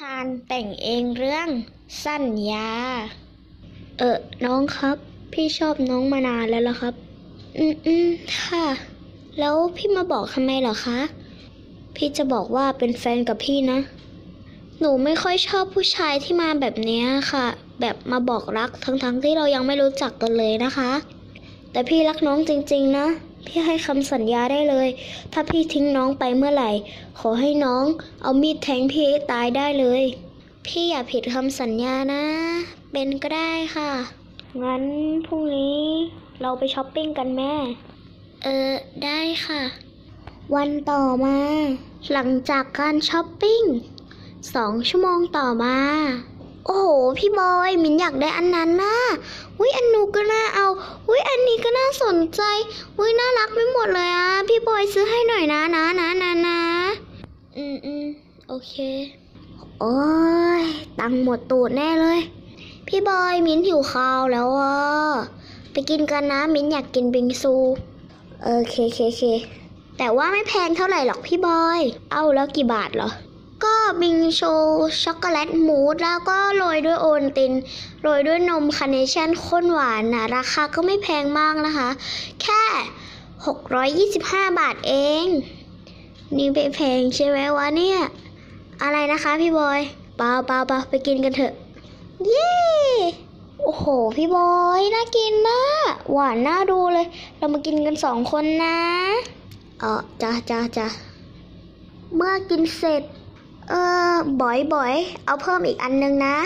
ทานแต่งเองเรื่อง สัญญา เออน้องครับ พี่ชอบน้องมานานแล้วล่ะครับ อืมอืมค่ะ แล้วพี่มาบอกทำไมเหรอคะ พี่จะบอกว่าเป็นแฟนกับพี่นะ หนูไม่ค่อยชอบผู้ชายที่มาแบบเนี้ยค่ะ แบบมาบอกรักทั้งๆที่เรายังไม่รู้จักกันเลยนะคะ แต่พี่รักน้องจริง ๆ นะ พี่ให้คำสัญญาได้เลย ถ้าพี่ทิ้งน้องไปเมื่อไหร่ ขอให้น้องเอามีดแทงพี่ตายได้เลย พี่อย่าผิดคำสัญญานะ เป็นก็ได้ค่ะ งั้นพรุ่งนี้เราไปช้อปปิ้งกันแม่ เออ ได้ค่ะ วันต่อมา หลังจากการช้อปปิ้งสองชั่วโมงต่อมา โอ้โห พี่บอย มินอยากได้อันนั้นนะ ยอันนูก็น่าเอาอุ้ยอันนี้ก็น่าสนใจอุ้ยน่ารักไปหมดเลยอะ พี่บอยซื้อให้หน่อยนะนะนะนะนะ อืมอืมโอเค โอ้ยตังหมดตูดแน่เลย พี่บอยมิ้นหิวข้าวแล้วอะ ไปกินกันนะมิ้นอยากกินบิงซู เออเคเคเคแต่ว่าไม่แพงเท่าไหร่หรอกพี่บอย เอาแล้วกี่บาทเหรอ ก็บิงซูช็อกโกแลตมูสแล้วก็โรยด้วยโอนตินโรยด้วยนมคาร์เนชั่นข้นหวานนะราคาก็ไม่แพงมากนะคะ แค่ 625 บาทเอง นี่ไม่แพงใช่ไหมวะเนี่ย อะไรนะคะพี่บอยเปล่าเปล่าเปล่าไปกินกันเถอะ เย้โอ้โห พี่บอยน่ากินนะหวานน่าดูเลย เรามากินกันสองคนนะ เออจ้าจ้าจ้าเมื่อกินเสร็จ เออบ่อยบ่อยเอาเพิ่มอีกอันนึงนะ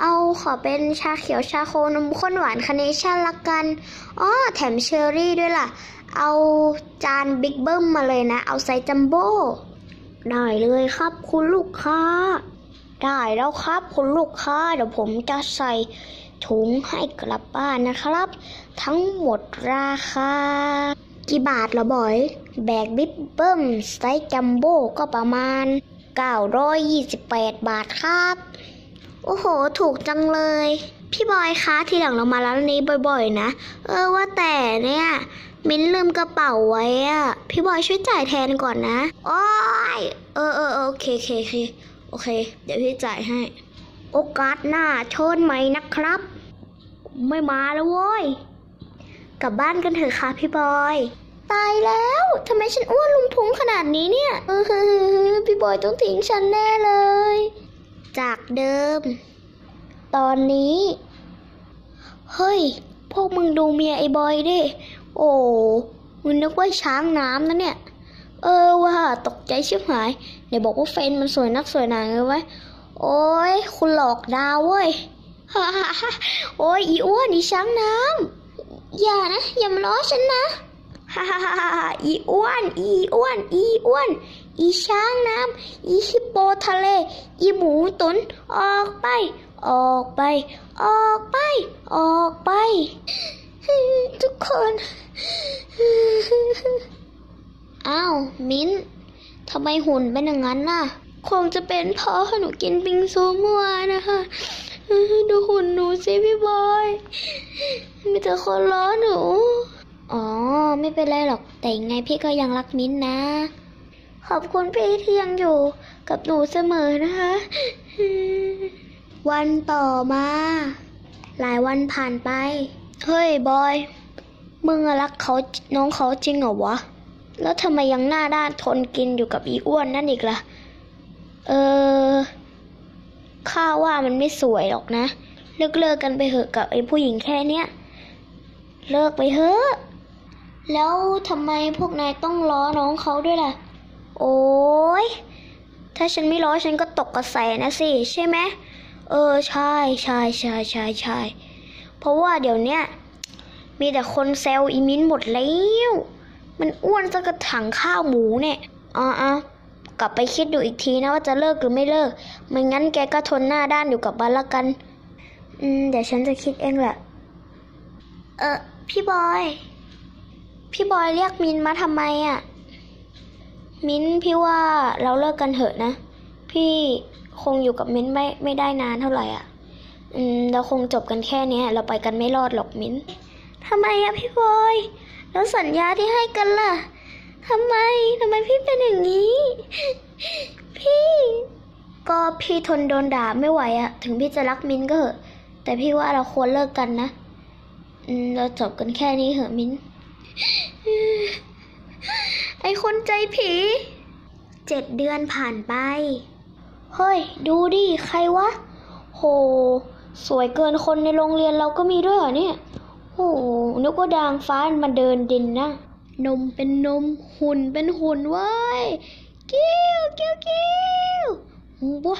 เอาขอเป็นชาเขียวชาโคนมข้นหวานคาเนชั่นละกันอ๋อแถมเชอร์รี่ด้วยล่ะ เอาจานบิ๊กเบิ้มมาเลยนะ เอาไซส์จัมโบ้ได้เลยครับคุณลูกค้า ได้แล้วครับคุณลูกค้า เดี๋ยวผมจะใส่ถุงให้กลับบ้านนะครับ ทั้งหมดราคา กี่บาทละบอย แบกบิ๊กเบิ้มไซส์จัมโบ้ก็ประมาณ 928 บาทครับ โอ้โห ถูกจังเลย พี่บอยคะทีหลังเรามาร้านนี้บ่อยๆ นะ เออว่าแต่เนี่ย มิ้นลืมกระเป๋าไว้อะพี่บอยช่วยจ่ายแทนก่อนนะ โอ้ยเออเออเออโอเคโอเคโอเคโอเค เดี๋ยวพี่จ่ายให้ โอกาสหน้าเชิญใหมนะครับ ไม่มาแล้วเว้ยกลับบ้านกันเถอะค่ะพี่บอย ตายแล้ว ทำไมฉันอ้วนลุมพุงขนาดนี้เนี่ย เออ บอยต้องทิ้งฉันแน่เลย จากเดิม ตอนนี้ เฮ้ย พวกมึงดูเมียไอ้บอยดิ โอ้มึงนึกว่าช้างน้ำนะเนี่ย เออว่าตกใจชิบหายเดี๋ยวบอกว่าเฟนมันสวยนักสวยหนาเลยไว้โอ้ยคุณหลอกดาวเว้ยโอ้ยอีอ้วนอีช้างน้ำอย่านะ อย่ามาล้อฉันนะฮ่าฮ่าฮ่าอีอ้วน อีอ้วน อีอ้วน อีช้างน้ำ อีฮิปโปทะเล อีหมูตุน ออกไป ออกไป ออกไป ออกไป ทุกคน อ้าว มิ้น ทำไมหุ่นเป็นอย่างนั้นน่ะ คงจะเป็นเพราะหนูกินบิงซูเมื่อวานนะคะดูหุ่นหนูสิพี่บอย มีแต่คนล้อหนู อ๋อ ไม่เป็นไรหรอก แต่ยังไงพี่ก็ยังรักมิ้นนะ ขอบคุณพี่ที่ยังอยู่กับหนูเสมอนะคะ วันต่อมา หลายวันผ่านไป เฮ้ย บอย มึงอรักเขาน้องเขาจริงเหรอวะ แล้วทำไมยังหน้าด้านทนกินอยู่กับอีอ้วนนั่นอีกล่ะ เออข้าว่ามันไม่สวยหรอกนะ เลิกเลิกกันไปเหอะกับไอ้ผู้หญิงแค่เนี้ย เลิกไปเถอะ แล้วทำไมพวกนายต้องล้อน้องเขาด้วยล่ะ โอ้ยถ้าฉันไม่ล้อฉันก็ตกกระแสนะสิ ใช่ไหมเออใช่ใช่ใช่ใช่ใช่เพราะว่าเดี๋ยวเนี้ยมีแต่คนแซวอีมินหมดแล้วมันอ้วนสักระถังข้าวหมูเนี่ยอ๋ออ๋อกลับไปคิดดูอีกทีนะว่าจะเลิกหรือไม่เลิก ไม่งั้นแกก็ทนหน้าด้านอยู่กับบ้านละกัน อืม เดี๋ยวฉันจะคิดเองแหละ เออพี่บอย พี่บอยเรียกมินมาทำไมอะ่ะ มิ้นพี่ว่าเราเลิกกันเถอะนะ พี่คงอยู่กับมิ้นไม่ไม่ได้นานเท่าไหร่อะ อืมเราคงจบกันแค่เนี้ยเราไปกันไม่รอดหรอกมิ้นทำไมอะพี่บอย แล้วสัญญาที่ให้กันล่ะทำไมทำไมพี่เป็นอย่างนี้ พี่ ก็พี่ทนโดนด่าไม่ไหวอะถึงพี่จะรักมิ้นก็เหอะแต่พี่ว่าเราควรเลิกกันนะอืมเราจบกันแค่นี้เหอะมิ้น อคนใจผี เจ็ดเดือนผ่านไป เฮ้ย ดูดิ ใครวะ โห สวยเกินคนในโรงเรียนเราก็มีด้วยเหรอเนี่ยโหนึกว่าดางฟ้ามันเดินดินนะ นมเป็นนม หุ่นเป็นหุ่นเว้ย กิ้วกิ้วกิ้วว้า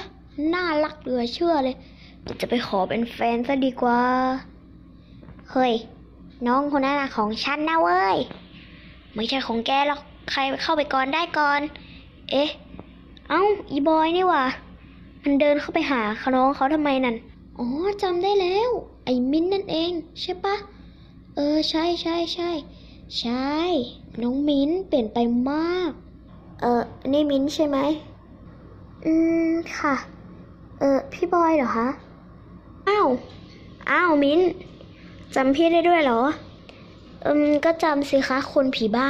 น่ารักเหลือเชื่อเลย จะไปขอเป็นแฟนซะดีกว่า เฮ้ย น้องคนนั้นน่ะของฉันนะเว้ย ไม่ใช่ของแกหรอก ใครเข้าไปก่อนได้ก่อน เอ๊ะ เอ้า อีบอยนี่หว่ามันเดินเข้าไปหาน้องเขาทำไมนั่น อ๋อจำได้แล้ว ไอ้มิ้นนั่นเอง ใช่ปะ เออ ใช่ใช่ใช่ใช่ น้องมิ้นเปลี่ยนไปมาก เออ นี่มิ้นใช่ไหม อืม ค่ะ เออ พี่บอยเหรอคะ อ้าว อ้าว มิ้นจำพี่ได้ด้วยเหรอ อืม ก็จำสิคะคุณผีบ้า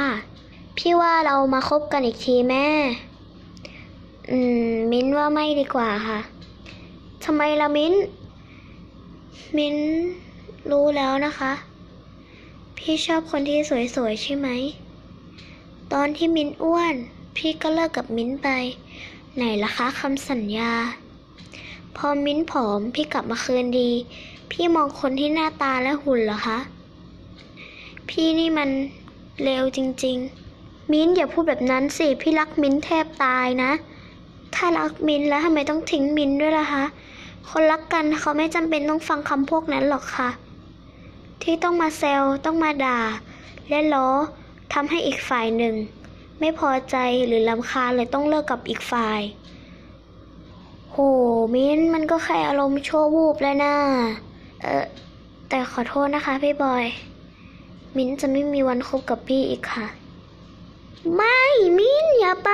พี่ว่าเรามาคบกันอีกทีแม่ อืม มิ้นว่าไม่ดีกว่าค่ะทำไมละมิ้น มิ้นรู้แล้วนะคะ พี่ชอบคนที่สวยๆใช่ไหม ตอนที่มิ้นอ้วน พี่ก็เลิกกับมิ้นไป ไหนล่ะคะคำสัญญา พอมิ้นผอมพี่กลับมาคืนดี พี่มองคนที่หน้าตาและหุ่นเหรอคะ พี่นี่มันเลวจริง ๆ มิ้นอย่าพูดแบบนั้นสิ พี่รักมิ้นแทบตายนะ ถ้ารักมิ้นแล้วทำไมต้องทิ้งมิ้นด้วยล่ะคะ คนรักกันเขาไม่จำเป็นต้องฟังคำพวกนั้นหรอกค่ะ ที่ต้องมาแซวต้องมาด่า และล้อทำให้อีกฝ่ายหนึ่ง ไม่พอใจหรือลำคาเลยต้องเลิกกับอีกฝ่าย โหมิ้นมันก็แค่อารมณ์ชั่ววูบแล้วนะเออแต่ขอโทษนะคะพี่บอย มิ้นจะไม่มีวันคบกับพี่อีกค่ะ ไม่มิ้นอย่าไป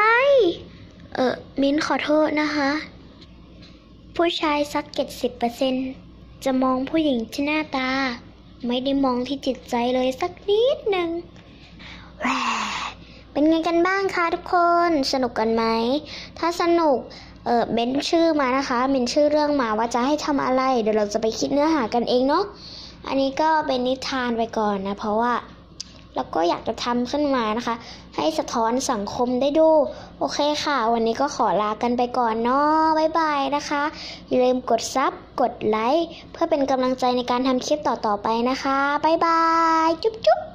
เออมิ้นขอโทษนะคะ ผู้ชายสักเจ็ดสิบเปอร์เซ็นจะมองผู้หญิงที่หน้าตา ไม่ได้มองที่จิตใจเลยสักนิดหนึ่งแหวเป็นไงกันบ้างคะทุกคน สนุกกันไหม ถ้าสนุก เออเบนชื่อมานะคะเบนชื่อเรื่องมาว่าจะให้ทำอะไร เดี๋ยวเราจะไปคิดเนื้อหากันเองเนาะ อันนี้ก็เป็นนิทานไปก่อนนะ เพราะว่า แล้วก็อยากจะทำขึ้นมานะคะ ให้สะท้อนสังคมได้ดู โอเคค่ะ วันนี้ก็ขอลากันไปก่อนเนาะบ๊ายบายนะคะ อย่าลืมกดซับกดไลค์เพื่อเป็นกำลังใจในการทำคลิปต่อๆไปนะคะบ๊ายบาย จุ๊บจุ๊บ